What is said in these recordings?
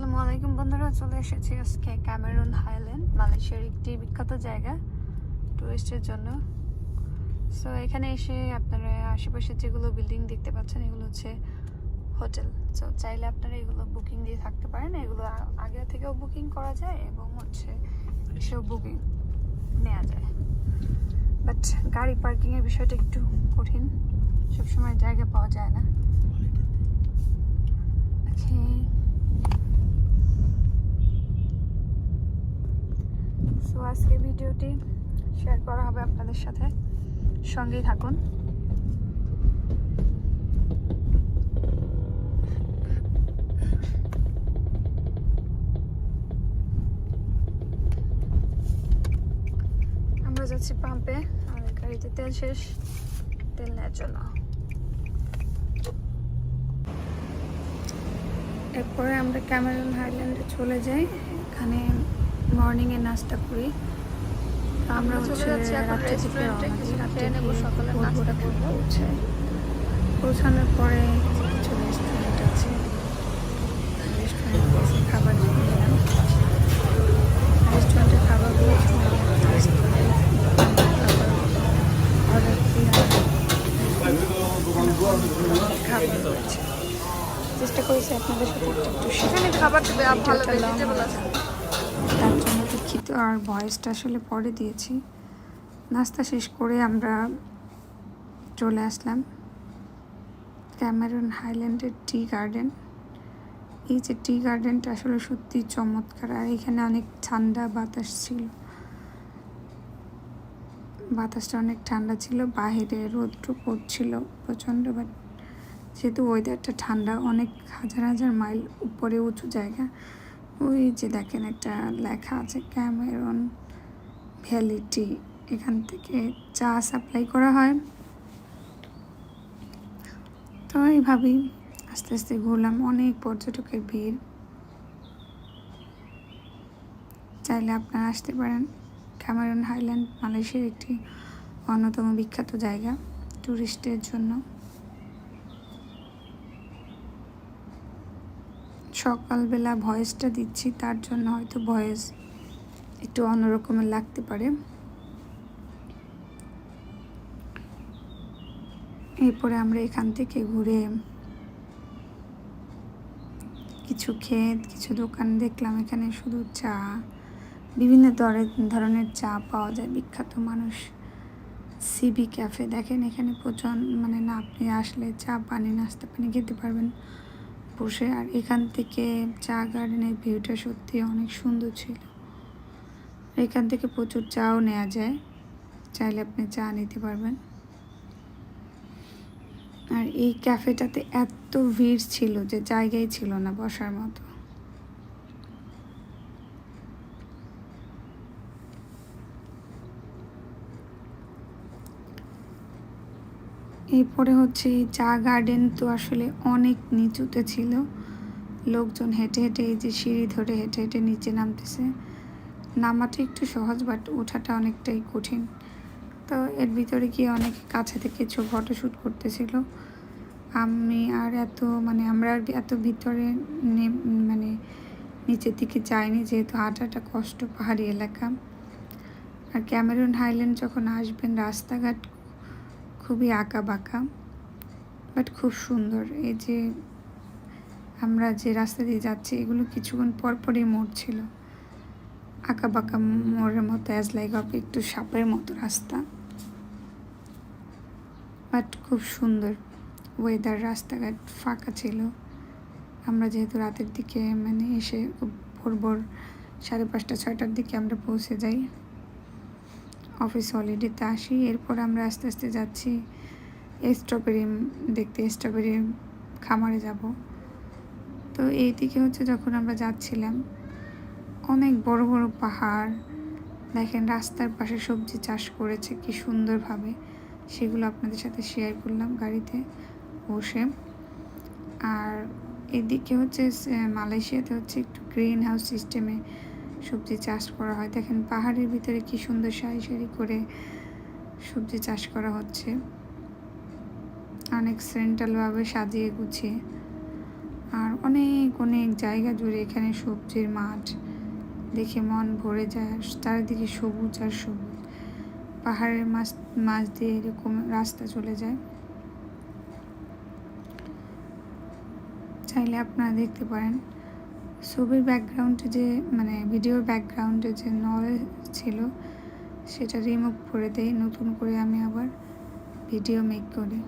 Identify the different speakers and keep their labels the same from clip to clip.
Speaker 1: আসসালামু আলাইকুম বন্ধুরা চলে এসেছি আজকে ক্যামেরুন হাইল্যান্ড মালয়েশিয়ার একটি বিখ্যাত জায়গা টুরিস্টের জন্য। সো এখানে এসে আপনারা আশেপাশে যেগুলো বিল্ডিং দেখতে পাচ্ছেন এগুলো হচ্ছে হোটেল সো চাইলে আপনারা এগুলো বুকিং দিয়ে থাকতে পারেন। এগুলো আগে থেকেও বুকিং করা যায় এবং হচ্ছে এসেও বুকিং নেওয়া যায়। বাট গাড়ি পার্কিংয়ের বিষয়টা একটু কঠিন। সবসময় জায়গা পাওয়া যায় না। Okay. সো আজকে ভিডিওটি শেয়ার করা হবে আপনাদের সাথে। সঙ্গেই থাকুন। আমরা যাচ্ছি পাম্পে। আমাদের গাড়িতে তেল শেষ। তেল নেওয়ার জন্য। এরপরে আমরা ক্যামেরন হাইল্যান্ডে চলে যাই। এখানে মর্নিংয়ে নাস্তা করি। আমরা হচ্ছে রাত্রে থেকে রাত্রে সকালে নাস্তা করব। পৌঁছানোর পরে কিছু রেস্টুরেন্ট আছে। রেস্টুরেন্টে খাবার নিলাম রেস্টুরেন্টের খাবারগুলো অর্ডার খাবার রয়েছে চেষ্টা করেছি আপনাদের সাথে একটু
Speaker 2: এখানে খাবার ভালো ভেজিটেবল আছে।
Speaker 1: দুঃখিত আর ভয়েসটা আসলে পরে দিয়েছি। নাস্তা শেষ করে আমরা চলে আসলাম। Cameron হাইল্যান্ডের tea garden. এই যে টি গার্ডেনটা আসলে সত্যি চমৎকার, আর এখানে অনেক ঠান্ডা বাতাস ছিল। বাতাসটা অনেক ঠান্ডা ছিল বাইরে রোদ্র পড়ছিল প্রচণ্ড বাট যেহেতু ওয়েদারটা ঠান্ডা, অনেক হাজার হাজার মাইল উপরে উঁচু জায়গা ওই যে দেখেন একটা লেখা আছে ক্যামেরন ভ্যালিটি এখান থেকে চা সাপ্লাই করা হয়। তো এইভাবেই আস্তে আস্তে ঘুরলাম, অনেক পর্যটকের ভিড়। চাইলে আপনারা আসতে পারেন। ক্যামেরন হাইল্যান্ড মালয়েশিয়ার একটি অন্যতম বিখ্যাত জায়গা টুরিস্টের জন্য। সকালবেলা ভয়েসটা দিচ্ছি, তার জন্য হয়তো ভয়েস একটু অন্যরকমের লাগতে পারে। এরপরে আমরা এখান থেকে ঘুরে কিছু ক্ষেত, কিছু দোকান দেখলাম। এখানে শুধু চা, বিভিন্ন ধরে, ধরনের চা পাওয়া যায়। বিখ্যাত মানুষ সিবি ক্যাফে দেখেন, এখানে প্রচুর মানে না, আপনি আসলে চা পানি নাস্তা পানি খেতে পারবেন। বসে আর এখান থেকে চা গার্ডেনের ভিউটা সত্যি অনেক সুন্দর ছিল। এখান থেকে প্রচুর চাও নেওয়া যায়, চাইলে আপনি চা নিতে পারবেন। আর এই ক্যাফেটাতে এত ভিড় ছিল যে জায়গাই ছিল না বসার মতো। এরপরে হচ্ছে এই চা গার্ডেন তো আসলে অনেক নিচুতে ছিল। লোকজন হেঁটে হেঁটে এই যে সিঁড়ি ধরে হেঁটে হেঁটে নিচে নামতেছে। নামাটা একটু সহজ বাট ওঠাটা অনেকটাই কঠিন। তো এর ভিতরে গিয়ে অনেক কাছে থেকে কিছু ফটোশ্যুট করতেছিল। আমি আর এত মানে আমরা আর এত ভিতরে মানে নিচের দিকে যাইনি, যেহেতু হাঁটাটা কষ্ট পাহাড়ি এলাকা। আর ক্যামেরুন হাইল্যান্ড যখন আসবেন রাস্তাঘাট খুবই আঁকা বাঁকা বাট খুব সুন্দর। এই যে আমরা যে রাস্তা দিয়ে যাচ্ছি, এগুলো কিছুক্ষণ পর পরই মোড় ছিল। আঁকা বাঁকা মোড়ের মতো অ্যাজ লাইক অফ একটু সাপের মতো রাস্তা। বাট খুব সুন্দর ওয়েদার রাস্তাঘাট ফাঁকা ছিল। আমরা যেহেতু রাতের দিকে মানে এসে খুব ভোর ভোর সাড়ে পাঁচটা, ছয়টার দিকে আমরা পৌঁছে যাই। অফিস হলিডেতে আসি, এরপর আমরা আস্তে আস্তে যাচ্ছি স্ট্রবেরি দেখতে স্ট্রবেরি খামারে যাব। তো এই দিকে হচ্ছে যখন আমরা যাচ্ছিলাম, অনেক বড় বড় পাহাড়, দেখেন রাস্তার পাশে সবজি চাষ করেছে, কি সুন্দরভাবে। সেগুলো আপনাদের সাথে শেয়ার করলাম গাড়িতে বসে। আর এদিকে হচ্ছে মালয়েশিয়াতে হচ্ছে একটু গ্রিন হাউস সিস্টেমে সবজি চাষ করা হয়। দেখেন পাহাড়ের ভিতরে কি সুন্দর সারি সারি করে সবজি চাষ করা হচ্ছে। অনেক সেন্ট্রালভাবে সাজিয়ে গুছিয়ে। আর অনেক অনেক জায়গা জুড়ে এখানে সবজির মাঠ। দেখে মন ভরে যায়। চারিদিকে সবুজ আর সবুজ। পাহাড়ের মাছ মাছ দিয়ে এরকম রাস্তা চলে যায়। চাইলে আপনারা দেখতে পারেন। ছবির ব্যাকগ্রাউন্ডে যে মানে ভিডিওর ব্যাকগ্রাউন্ডে যে নলেজ ছিল, সেটা রিমুভ করে দেই, নতুন করে আমি আবার ভিডিও মেক করি।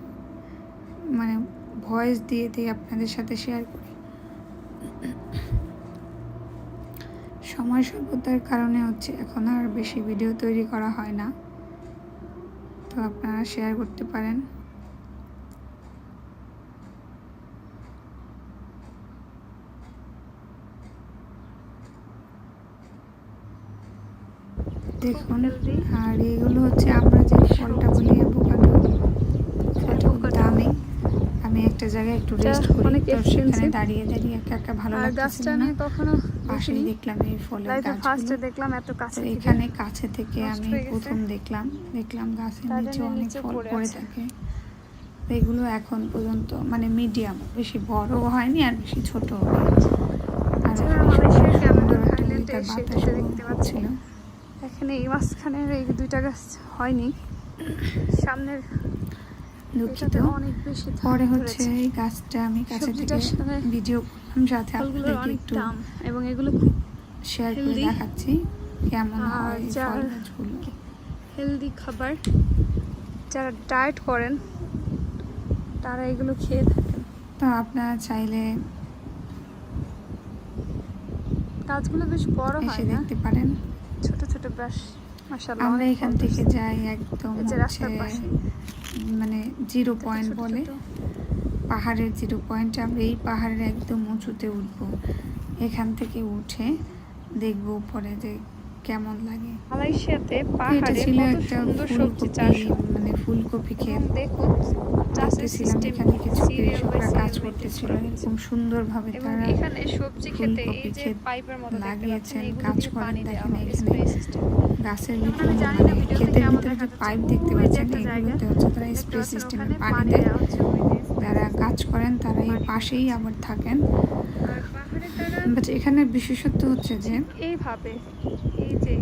Speaker 1: মানে ভয়েস দিয়ে দিই আপনাদের সাথে শেয়ার করি। সময় স্বল্পতার কারণে হচ্ছে এখন আর বেশি ভিডিও তৈরি করা হয় না। তো আপনারা শেয়ার করতে পারেন। দেখুন আর এগুলো হচ্ছে আমরা যে ফলটা বলি অ্যাভোকাডো সেটা খুব দামি। আমি একটা জায়গায় একটু রেস্ট করি। তো সেখানে দাঁড়িয়ে দাঁড়িয়ে একা একা ভালো
Speaker 2: আর
Speaker 1: না।
Speaker 2: কখনো
Speaker 1: পাশেই দেখলাম এই ফলের গাছগুলো।
Speaker 2: দেখলাম এত কাছে
Speaker 1: এখানে কাছে থেকে আমি প্রথম দেখলাম। দেখলাম গাছের নিচে অনেক ফল
Speaker 2: পড়ে
Speaker 1: থাকে। এগুলো এখন পর্যন্ত মানে মিডিয়াম বেশি বড় হয়নি আর বেশি ছোট হয়নি। আর
Speaker 2: মালয়েশিয়ার
Speaker 1: সুন্দর একটা বাতাস। ছিল
Speaker 2: এখানে এই মাঝখানের এই দুইটা গাছ হয়নি। সামনের
Speaker 1: দুঃখিত।
Speaker 2: অনেক বেশি
Speaker 1: পরে হচ্ছে এই গাছটা আমি কাছে থেকে ভিডিও করলাম সাথে
Speaker 2: অনেক
Speaker 1: একটু
Speaker 2: এবং এগুলো
Speaker 1: শেয়ার করে দেখাচ্ছি কেমন হয় ফল গাছগুলো
Speaker 2: হেলদি খাবার যারা ডায়েট করেন তারা এগুলো খেয়ে থাকেন।
Speaker 1: তো আপনারা চাইলে
Speaker 2: গাছগুলো বেশ বড় হয়
Speaker 1: দেখতে পারেন।
Speaker 2: ছোট ছোট ব্রাশ
Speaker 1: আমরা এখান থেকে যাই একদম মানে জিরো পয়েন্ট বলে। পাহাড়ের জিরো পয়েন্ট আমরা এই পাহাড়ের একদম উঁচুতে উঠব। এখান থেকে উঠে দেখব উপরে যে কেমন লাগে?
Speaker 2: মালয়েশিয়াতে পাহাড়ে
Speaker 1: ছিল
Speaker 2: কত
Speaker 1: একটা
Speaker 2: সুন্দর সবজি চাষ
Speaker 1: মানে ফুলকপি ক্ষেত।
Speaker 2: দেখুন চাষের সিস্টেম
Speaker 1: এখানে কিছু কৃষকরা কাজ করতেছিল এরকম সুন্দরভাবে তারা
Speaker 2: এখানে সবজি খেতে এই যে পাইপের মতো
Speaker 1: লাগিয়েছেন, কাজ করেন, দেখেন এখানে গাছের
Speaker 2: আমরা
Speaker 1: ভিতরে
Speaker 2: জানি না
Speaker 1: মানে ক্ষেতের ভিতরে যে পাইপ দেখতে পাচ্ছেন
Speaker 2: একটা জায়গা।
Speaker 1: এগুলোতে হচ্ছে তারা স্প্রে সিস্টেমে পানি দেয়। যারা কাজ করেন তারা এই পাশেই আবার থাকেন। বাট এখানে বিশেষত্ব হচ্ছে যে
Speaker 2: এইভাবে এই যে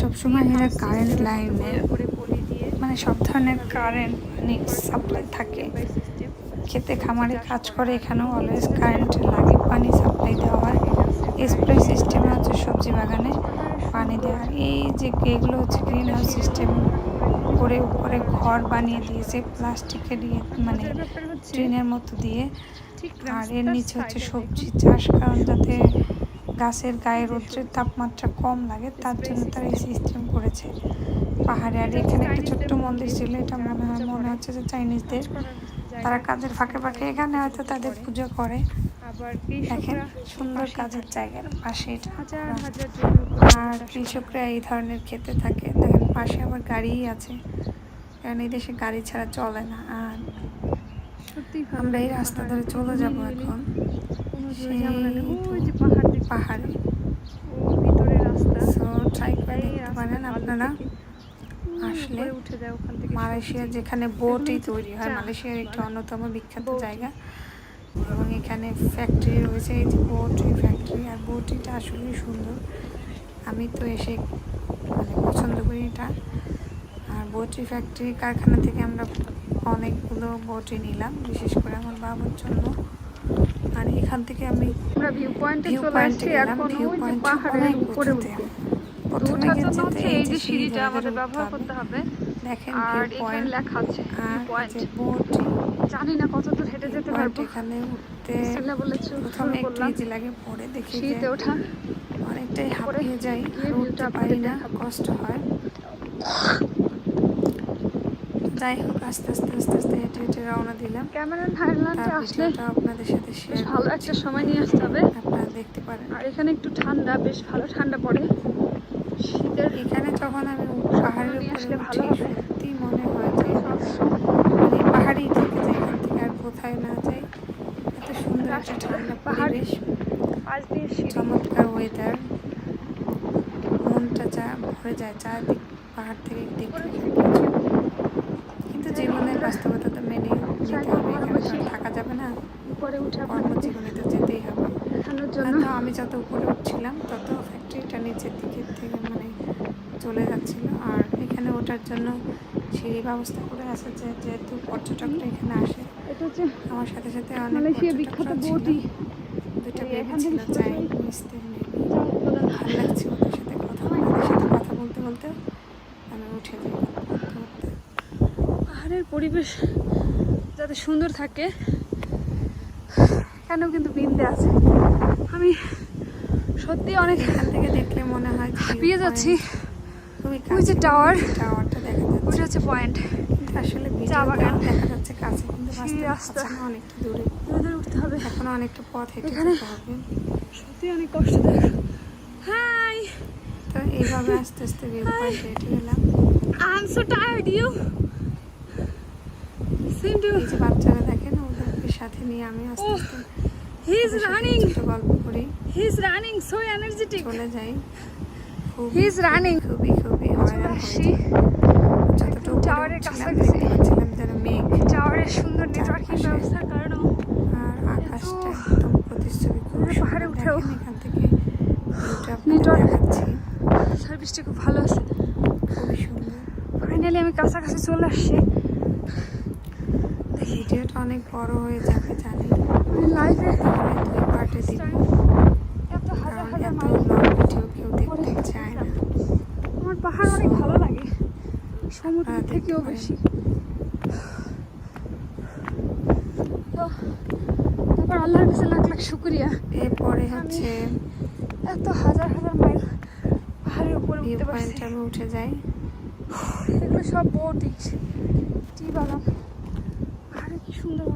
Speaker 1: সবসময় এরা কারেন্ট লাইনে
Speaker 2: করে পলি দিয়ে
Speaker 1: মানে সব ধরনের কারেন্ট মানে সাপ্লাই থাকে। খেতে খামারে কাজ করে এখানেও অলওয়েজ কারেন্ট লাগে পানি সাপ্লাই দেওয়া হয়। স্প্রে সিস্টেমে হচ্ছে সবজি বাগানে পানি দেওয়া এই যে এগুলো হচ্ছে গ্রিন হাউস সিস্টেম করে উপরে ঘর বানিয়ে দিয়েছে প্লাস্টিকের ইয়ে মানে ট্রেনের মতো দিয়ে। আর এর নিচে হচ্ছে সবজি চাষ কারণ যাতে গাছের গায়ে রৌদ্রের তাপমাত্রা কম লাগে তার জন্য তারা এই সিস্টেম করেছে। পাহাড়ে আর এখানে একটা ছোট্ট মন্দির ছিল এটা মনে হয় মনে হচ্ছে যে চাইনিজদের তারা কাজের ফাঁকে ফাঁকে এখানে হয়তো তাদের পুজো করে। দেখেন সুন্দর কাজের
Speaker 2: থাকে।
Speaker 1: জায়গার পাশে এটা আর কৃষকরা এই ধরনের খেতে থাকে। পাশে আবার গাড়িই আছে। কারণ এই দেশে গাড়ি ছাড়া চলে না। আর আমরা এই রাস্তা ধরে চলে যাব এখন।
Speaker 2: পাহাড়
Speaker 1: ট্রাই করে দেখতে পারেন আপনারা। আসলে মালয়েশিয়ার যেখানে বোটই তৈরি হয় মালয়েশিয়ার একটি অন্যতম বিখ্যাত জায়গা। এবং এখানে ফ্যাক্টরি রয়েছে এই যে বোটরি ফ্যাক্টরি আর বোটরিটা আসলেই সুন্দর। আমি তো এসে পছন্দ করি এটা। আর বোটরি ফ্যাক্টরি কারখানা থেকে আমরা অনেকগুলো বোটই নিলাম বিশেষ করে আমার বাবার জন্য। আর এখান থেকে আমি
Speaker 2: ভিউ পয়েন্টে চলে আসছি এখন ওই পাহাড়ের উপরে
Speaker 1: প্রথমে গেছে
Speaker 2: এই যে সিঁড়িটা আমাদের ব্যবহার করতে হবে।
Speaker 1: দেখেন
Speaker 2: আর এখানে লেখা আছে ভিউ
Speaker 1: আর
Speaker 2: পয়েন্ট
Speaker 1: বোট।
Speaker 2: জানি না কত দূর হেঁটে যেতে পারব।
Speaker 1: এখানে উঠতে
Speaker 2: বিসমিল্লাহ বলে
Speaker 1: প্রথমে একটু ইজি লাগে পরে দেখি যে
Speaker 2: ওঠা।
Speaker 1: অনেকটাই হাঁপিয়ে যাই আর উঠতে পারি না কষ্ট হয়। যাই হোক আস্তে আস্তে আস্তে আস্তে হেঁটে হেঁটে রওনা দিলাম।
Speaker 2: ক্যামেরা হাইল্যান্ডে
Speaker 1: তার
Speaker 2: আসলে
Speaker 1: আপনাদের সাথে শেয়ার
Speaker 2: ভালো একটা সময় নিয়ে আসতে হবে।
Speaker 1: আপনারা দেখতে পারেন।
Speaker 2: আর এখানে একটু ঠান্ডা বেশ ভালো ঠান্ডা পড়ে। শীতের
Speaker 1: এখানে যখন আমি পাহাড়ের
Speaker 2: নিয়ে আসলে ভালো হবে।
Speaker 1: সত্যি মনে হয় যে মানে পাহাড়েই থেকে যাই এখান থেকে আর কোথায় না যাই এত সুন্দর একটা ঠান্ডা
Speaker 2: পাহাড়, দিয়ে সিঁড়ি
Speaker 1: চমৎকার ওয়েদার মনটা যা ভরে যায় চারদিক পাহাড় থেকে দেখতে কিন্তু জীবনের বাস্তবতা তো মেনে নিতে হবে এখানে তো থাকা যাবে না। কর্মজীবনে তো যেতেই হবে। তো আমি যত উপরে উঠছিলাম তত ফ্যাক্টরিটা নিচের দিকের থেকে মানে চলে যাচ্ছিল। আর এখানে ওঠার জন্য সিঁড়ি ব্যবস্থা করে আছে যে যেহেতু পর্যটকরা এখানে আসে। আমার সাথে সাথে অনেক
Speaker 2: বিখ্যাত
Speaker 1: পর্যটকরা ছিল।
Speaker 2: বৌদি
Speaker 1: দুটো
Speaker 2: এই
Speaker 1: বেবি
Speaker 2: এখান
Speaker 1: ছিল
Speaker 2: থেকে
Speaker 1: চাই
Speaker 2: সোজাই-
Speaker 1: মিশতে ভালো লাগছে ওদের সাথে কথা ওদের সাথে কথা বলতে বলতে। আমি উঠে যাই।
Speaker 2: পাহাড়ের পরিবেশ যাতে সুন্দর থাকে কেন কিন্তু বিন্দে আছে। আমি সত্যি অনেক
Speaker 1: এখান থেকে দেখলে মনে হয়
Speaker 2: হাঁপিয়ে যাচ্ছি। ওই যে টাওয়ার
Speaker 1: টাওয়ারটা দেখা যাচ্ছে।
Speaker 2: ওইটা হচ্ছে পয়েন্ট
Speaker 1: আসলে
Speaker 2: চা বাগান।
Speaker 1: দেখা যাচ্ছে কাছে কিন্তু
Speaker 2: রাস্তা।
Speaker 1: না, অনেকটা দূরে।
Speaker 2: আমাদের উঠতে হবে।
Speaker 1: এখনও অনেকটা পথ হেঁটে
Speaker 2: এখানে-
Speaker 1: যেতে হবে।
Speaker 2: সত্যি অনেক কষ্টদায়ক। হাই!
Speaker 1: তো এইভাবে আস্তে আস্তে ভিউ পয়েন্টে হেঁটে গেলাম
Speaker 2: I am so tired you same too
Speaker 1: যে বাচ্চারা দেখেন ওদেরকে সাথে নিয়ে আমি আস্তে
Speaker 2: Oh,
Speaker 1: আস্তে
Speaker 2: হি ইজ রানিং
Speaker 1: গল্প করি।
Speaker 2: He is running so energetic
Speaker 1: চলে যাই।
Speaker 2: He is running.
Speaker 1: খুবই খুবই হয়রান হয়েছি যতটুকু
Speaker 2: টাওয়ারের কাছাকাছি।
Speaker 1: পাচ্ছিলাম যেন মেঘ
Speaker 2: টাওয়ারের সুন্দর নেটওয়ার্কিং। ব্যবস্থার কারণেও
Speaker 1: আর আকাশটা একদম প্রতিচ্ছবি
Speaker 2: আমরা পাহাড়ে। উঠেও
Speaker 1: এখান থেকে।
Speaker 2: নেটওয়ার্ক-
Speaker 1: দেখাচ্ছি।
Speaker 2: সার্ভিসটা খুব ভালো আছে।
Speaker 1: খুবই সুন্দর।
Speaker 2: ফাইনালি আমি কাছাকাছি চলে আসছি।
Speaker 1: ভিডিওটা অনেক বড় হয়ে যাবে জানি।
Speaker 2: লাইভে
Speaker 1: দুই পার্টে দিব। কারণ
Speaker 2: হাজার
Speaker 1: এত লং ভিডিও কেউ দেখতে চায় না।
Speaker 2: আমার পাহাড় অনেক ভালো লাগে। সমুদ্র থেকেও বেশি। তো তারপর আল্লাহর কাছে লাখ লাখ শুক্রিয়া।
Speaker 1: এরপরে হচ্ছে
Speaker 2: এত হাজার হাজার মাইল পাহাড়ের উপরে উঠতে পারছি।
Speaker 1: আমি উঠে যাই।
Speaker 2: এগুলো সব বোট টি বাগান পাহাড়ে কি সুন্দর